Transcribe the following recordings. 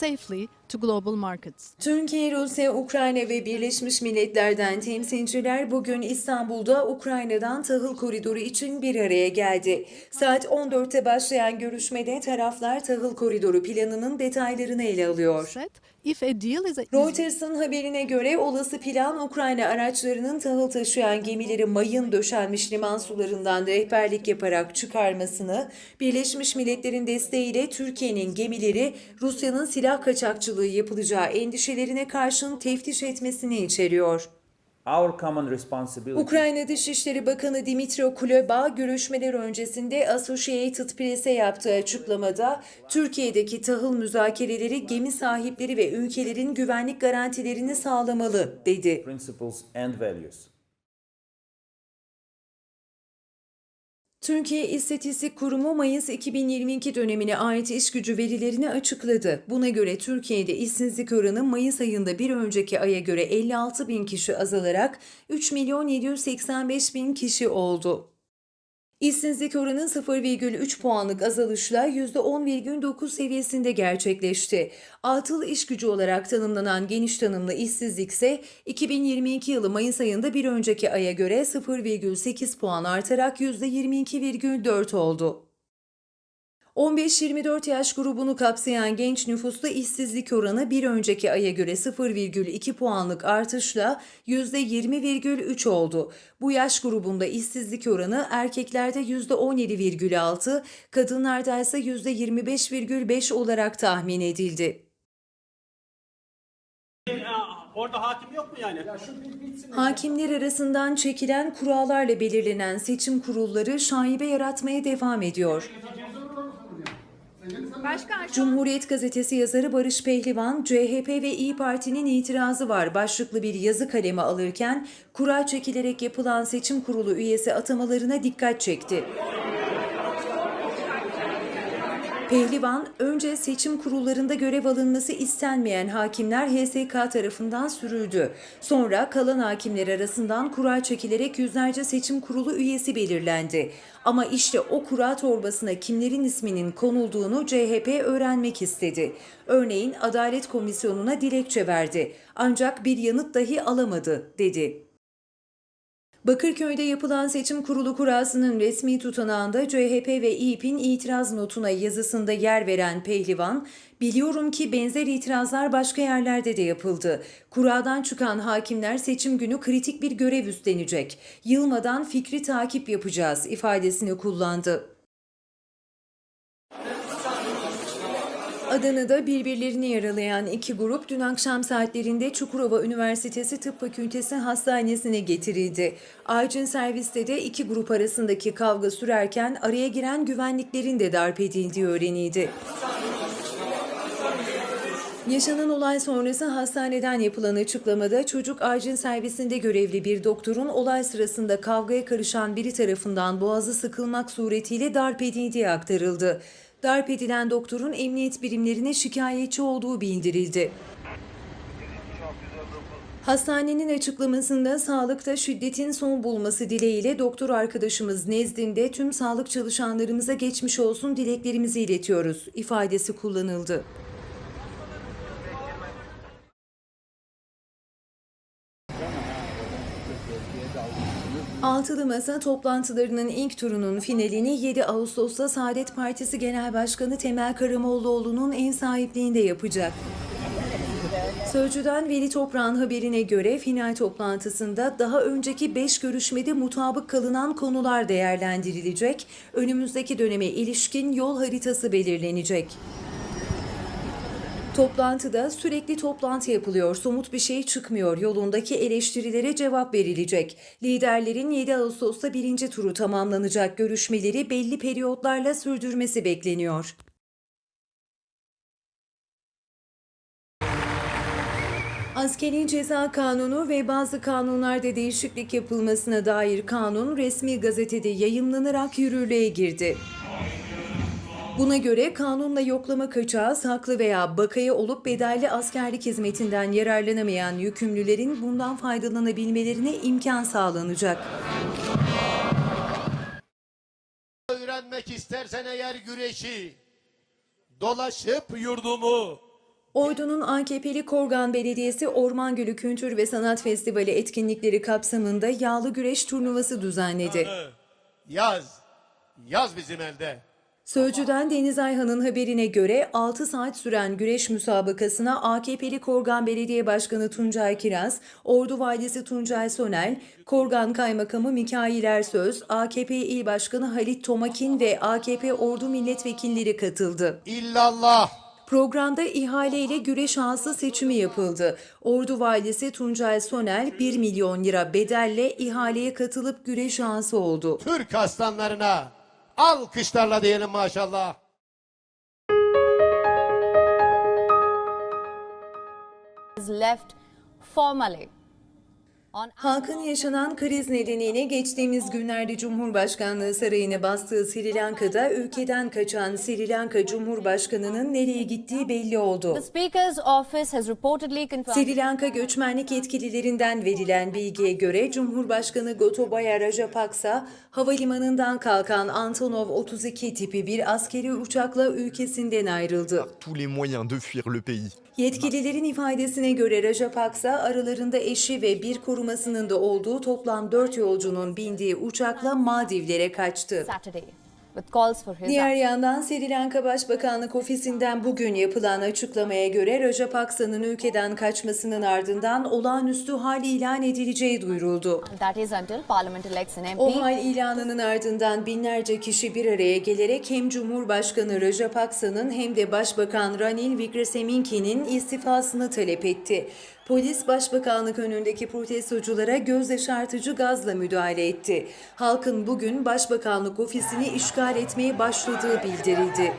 safely to global markets. Türkiye, Rusya, Ukrayna ve Birleşmiş Milletler'den temsilciler bugün İstanbul'da Ukrayna'dan tahıl koridoru için bir araya geldi. Saat 14'te başlayan görüşmede taraflar tahıl koridoru planının detaylarını ele alıyor. Reuters'ın haberine göre olası plan Ukrayna araçlarının tahıl taşıyan gemileri mayın döşenmiş liman sularından rehberlik yaparak çıkarmasını, Birleşmiş Milletler'in desteğiyle Türkiye'nin gemileri Rusya'nın silah kaçakçılığı yapılacağı endişelerine karşın teftiş etmesini içeriyor. Ukrayna Dışişleri Bakanı Dimitro Kuleba görüşmeler öncesinde Associated Press'e yaptığı açıklamada Türkiye'deki tahıl müzakereleri gemi sahipleri ve ülkelerin güvenlik garantilerini sağlamalı dedi. Türkiye İstatistik Kurumu Mayıs 2022 dönemine ait iş gücü verilerini açıkladı. Buna göre Türkiye'de işsizlik oranı Mayıs ayında bir önceki aya göre 56 bin kişi azalarak 3 milyon 785 bin kişi oldu. İşsizlik oranı 0,3 puanlık azalışla %10,9 seviyesinde gerçekleşti. Atıl iş gücü olarak tanımlanan geniş tanımlı işsizlik ise 2022 yılı Mayıs ayında bir önceki aya göre 0,8 puan artarak %22,4 oldu. 15-24 yaş grubunu kapsayan genç nüfusta işsizlik oranı bir önceki aya göre 0,2 puanlık artışla %20,3 oldu. Bu yaş grubunda işsizlik oranı erkeklerde %17,6, kadınlarda ise %25,5 olarak tahmin edildi. Orada hakim yok mu yani? Hakimler arasından çekilen kurallarla belirlenen seçim kurulları şaibe yaratmaya devam ediyor. Cumhuriyet Gazetesi yazarı Barış Pehlivan, CHP ve İyi Parti'nin itirazı var başlıklı bir yazı kaleme alırken kura çekilerek yapılan seçim kurulu üyesi atamalarına dikkat çekti. Pehlivan, önce seçim kurullarında görev alınması istenmeyen hakimler HSK tarafından sürüldü. Sonra kalan hakimler arasından kura çekilerek yüzlerce seçim kurulu üyesi belirlendi. Ama işte o kura torbasına kimlerin isminin konulduğunu CHP öğrenmek istedi. Örneğin Adalet Komisyonu'na dilekçe verdi. Ancak bir yanıt dahi alamadı, dedi. Bakırköy'de yapılan seçim kurulu kurasının resmi tutanağında CHP ve İYİP'in itiraz notuna yazısında yer veren Pehlivan, biliyorum ki benzer itirazlar başka yerlerde de yapıldı. Kuradan çıkan hakimler seçim günü kritik bir görev üstlenecek. Yılmadan fikri takip yapacağız ifadesini kullandı. Adana'da birbirlerini yaralayan iki grup dün akşam saatlerinde Çukurova Üniversitesi Tıp Fakültesi Hastanesi'ne getirildi. Acil serviste de iki grup arasındaki kavga sürerken araya giren güvenliklerin de darp edildiği öğrenildi. Yaşanan olay sonrası hastaneden yapılan açıklamada çocuk acil servisinde görevli bir doktorun olay sırasında kavgaya karışan biri tarafından boğazı sıkılmak suretiyle darp edildiği aktarıldı. Darp edilen doktorun emniyet birimlerine şikayetçi olduğu bildirildi. Hastanenin açıklamasında sağlıkta şiddetin son bulması dileğiyle doktor arkadaşımız nezdinde tüm sağlık çalışanlarımıza geçmiş olsun dileklerimizi iletiyoruz ifadesi kullanıldı. Altılı Masa toplantılarının ilk turunun finalini 7 Ağustos'ta Saadet Partisi Genel Başkanı Temel Karamollaoğlu'nun ev sahipliğinde yapacak. Sözcüden Veli Toprağ'ın haberine göre final toplantısında daha önceki 5 görüşmede mutabık kalınan konular değerlendirilecek, önümüzdeki döneme ilişkin yol haritası belirlenecek. Toplantıda sürekli toplantı yapılıyor, somut bir şey çıkmıyor, yolundaki eleştirilere cevap verilecek. Liderlerin 7 Ağustos'ta birinci turu tamamlanacak görüşmeleri belli periyotlarla sürdürmesi bekleniyor. Askeri ceza kanunu ve bazı kanunlarda değişiklik yapılmasına dair kanun resmi gazetede yayımlanarak yürürlüğe girdi. Buna göre kanunla yoklama kaçağı saklı veya bakaya olup bedelli askerlik hizmetinden yararlanamayan yükümlülerin bundan faydalanabilmelerine imkan sağlanacak. öğrenmek istersen eğer güreşi dolaşıp yurdumu Ordu'nun AKP'li Korgan Belediyesi Orman Gölü Kültür ve Sanat Festivali etkinlikleri kapsamında yağlı güreş turnuvası düzenledi. Yaz. Yaz bizim elde. Sözcüden Deniz Ayhan'ın haberine göre 6 saat süren güreş müsabakasına AKP'li Korgan Belediye Başkanı Tuncay Kiraz, Ordu Valisi Tuncay Sonel, Korgan Kaymakamı Mikail Ersöz, AKP İl Başkanı Halit Tomakin ve AKP Ordu Milletvekilleri katıldı. İllallah. Programda ihaleyle güreş ağası seçimi yapıldı. Ordu Valisi Tuncay Sonel 1 milyon lira bedelle ihaleye katılıp güreş ağası oldu. Türk aslanlarına alkışlarla diyelim maşallah. left formally Halkın yaşanan kriz nedeniyle geçtiğimiz günlerde Cumhurbaşkanlığı sarayını bastığı Sri Lanka'da ülkeden kaçan Sri Lanka Cumhurbaşkanı'nın nereye gittiği belli oldu. Sri Lanka göçmenlik yetkililerinden verilen bilgiye göre Cumhurbaşkanı Gotabaya Rajapaksa havalimanından kalkan Antonov 32 tipi bir askeri uçakla ülkesinden ayrıldı. Yetkililerin ifadesine göre Rajapaksa aralarında eşi ve bir korumasının da olduğu toplam 4 yolcunun bindiği uçakla Maldivlere kaçtı. Diğer yandan Sri Lanka Başbakanlık Ofisi'nden bugün yapılan açıklamaya göre Rajapaksa'nın ülkeden kaçmasının ardından olağanüstü hal ilan edileceği duyuruldu. O hal ilanının ardından binlerce kişi bir araya gelerek hem Cumhurbaşkanı Rajapaksa'nın hem de Başbakan Ranil Wickremesinghe'nin istifasını talep etti. Polis başbakanlık önündeki protestoculara göz yaşartıcı gazla müdahale etti. Halkın bugün başbakanlık ofisini işgal etmeye başladığı bildirildi.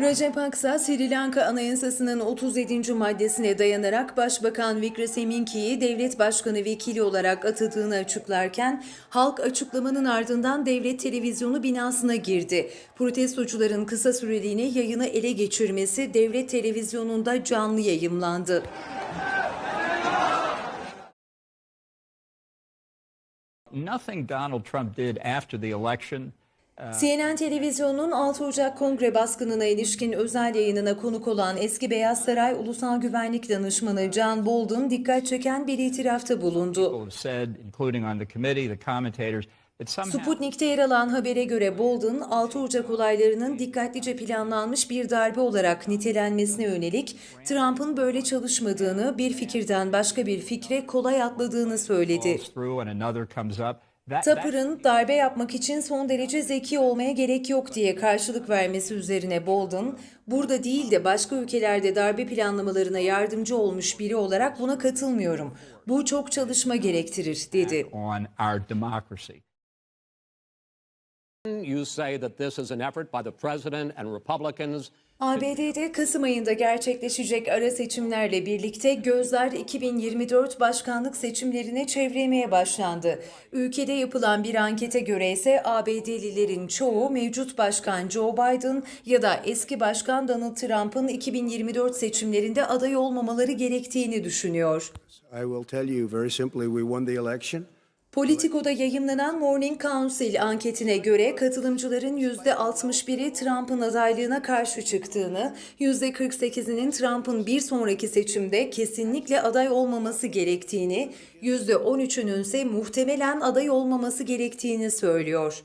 Rajapaksa, Sri Lanka Anayasası'nın 37. maddesine dayanarak Başbakan Wickremesinghe'yi devlet başkanı vekili olarak atadığını açıklarken, halk açıklamanın ardından devlet televizyonu binasına girdi. Protestocuların kısa süreliğine yayını ele geçirmesi devlet televizyonunda canlı yayımlandı. Nothing Donald Trump did after the election CNN televizyonunun 6 Ocak Kongre baskınına ilişkin özel yayınına konuk olan eski Beyaz Saray Ulusal Güvenlik Danışmanı John Bolton dikkat çeken bir itirafta bulundu. Sputnik'te yer alan habere göre Bolton, 6 Ocak olaylarının dikkatlice planlanmış bir darbe olarak nitelenmesine yönelik Trump'ın böyle çalışmadığını, bir fikirden başka bir fikre kolay atladığını söyledi. Tapır'ın darbe yapmak için son derece zeki olmaya gerek yok diye karşılık vermesi üzerine Bolton, burada değil de başka ülkelerde darbe planlamalarına yardımcı olmuş biri olarak buna katılmıyorum. Bu çok çalışma gerektirir, dedi. You say that this is an effort by the president and Republicans ABD'de Kasım ayında gerçekleşecek ara seçimlerle birlikte gözler 2024 başkanlık seçimlerine çevrilmeye başlandı. Ülkede yapılan bir ankete göre ise ABD'lilerin çoğu mevcut başkan Joe Biden ya da eski başkan Donald Trump'ın 2024 seçimlerinde aday olmamaları gerektiğini düşünüyor. I will tell you very simply we won the election. Politico'da yayımlanan Morning Council anketine göre katılımcıların %61'i Trump'ın adaylığına karşı çıktığını, %48'inin Trump'ın bir sonraki seçimde kesinlikle aday olmaması gerektiğini, %13'ünün ise muhtemelen aday olmaması gerektiğini söylüyor.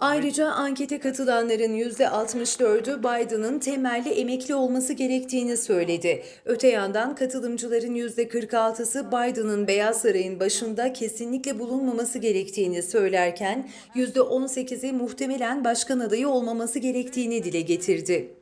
Ayrıca ankete katılanların %64'ü Biden'ın temelli emekli olması gerektiğini söyledi. Öte yandan katılımcıların %46'sı Biden'ın Beyaz Saray'ın başında kesinlikle bulunmaması gerektiğini söylerken %18'i muhtemelen başkan adayı olmaması gerektiğini dile getirdi.